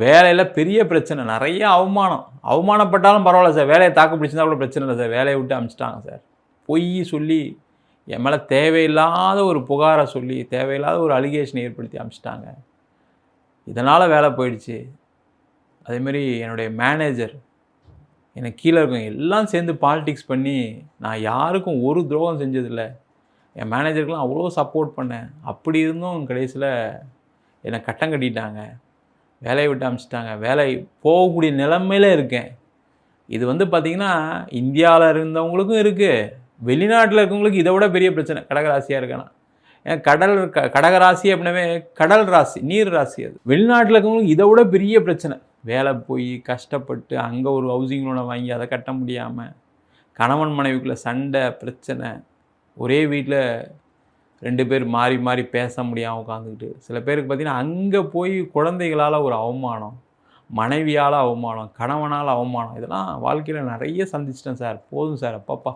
வேலையில் பெரிய பிரச்சனை நிறைய அவமானம். அவமானப்பட்டாலும் பரவாயில்ல சார். வேலையை தாக்கு பிடிச்சிருந்தா கூட பிரச்சனை இல்லை சார். வேலையை விட்டு அனுப்பிச்சிட்டாங்க சார். பொய் சொல்லி என் மேலே தேவையில்லாத ஒரு புகாரை சொல்லி தேவையில்லாத ஒரு அலிகேஷனை ஏற்படுத்தி அமிச்சிட்டாங்க. இதனால் வேலை போயிடுச்சு. அதேமாரி என்னுடைய மேனேஜர் எனக்கு கீழே இருக்கவங்க எல்லாம் சேர்ந்து பாலிடிக்ஸ் பண்ணி நான் யாருக்கும் ஒரு துரோகம் செஞ்சதில்லை. என் மேனேஜருக்கெலாம் அவ்வளோ சப்போர்ட் பண்ணேன். அப்படி இருந்தும் கடைசியில் என்னை கட்டம் கட்டிட்டாங்க. வேலையை விட்டு அனுப்பிச்சிட்டாங்க வேலை போகக்கூடிய நிலைமையில இருக்கேன். இது வந்து பார்த்திங்கன்னா இந்தியாவில் இருந்தவங்களுக்கும் இருக்குது வெளிநாட்டில் இருக்கவங்களுக்கு இதை விட பெரிய பிரச்சனை. கடகராசியாக இருக்கேன்னா ஏன் கடல் க கடகராசி அப்படின்னாவே கடல் ராசி நீர் ராசி அது. வெளிநாட்டில் இருக்கவங்களுக்கு இதை விட பெரிய பிரச்சனை. வேலை போய் கஷ்டப்பட்டு அங்கே ஒரு ஹவுசிங் லோனை வாங்கி அதை கட்ட முடியாமல் கணவன் மனைவிக்குள்ளே சண்டை பிரச்சனை ஒரே வீட்டில் ரெண்டு பேர் மாறி மாறி பேச முடியாமல் உட்காந்துக்கிட்டு. சில பேருக்கு பார்த்திங்கன்னா அங்கே போய் குழந்தைகளால் ஒரு அவமானம் மனைவியால் அவமானம் கணவனால் அவமானம் இதெல்லாம் வாழ்க்கையில் நிறைய சந்திச்சிட்டேன் சார். போதும் சார் அப்பப்பா.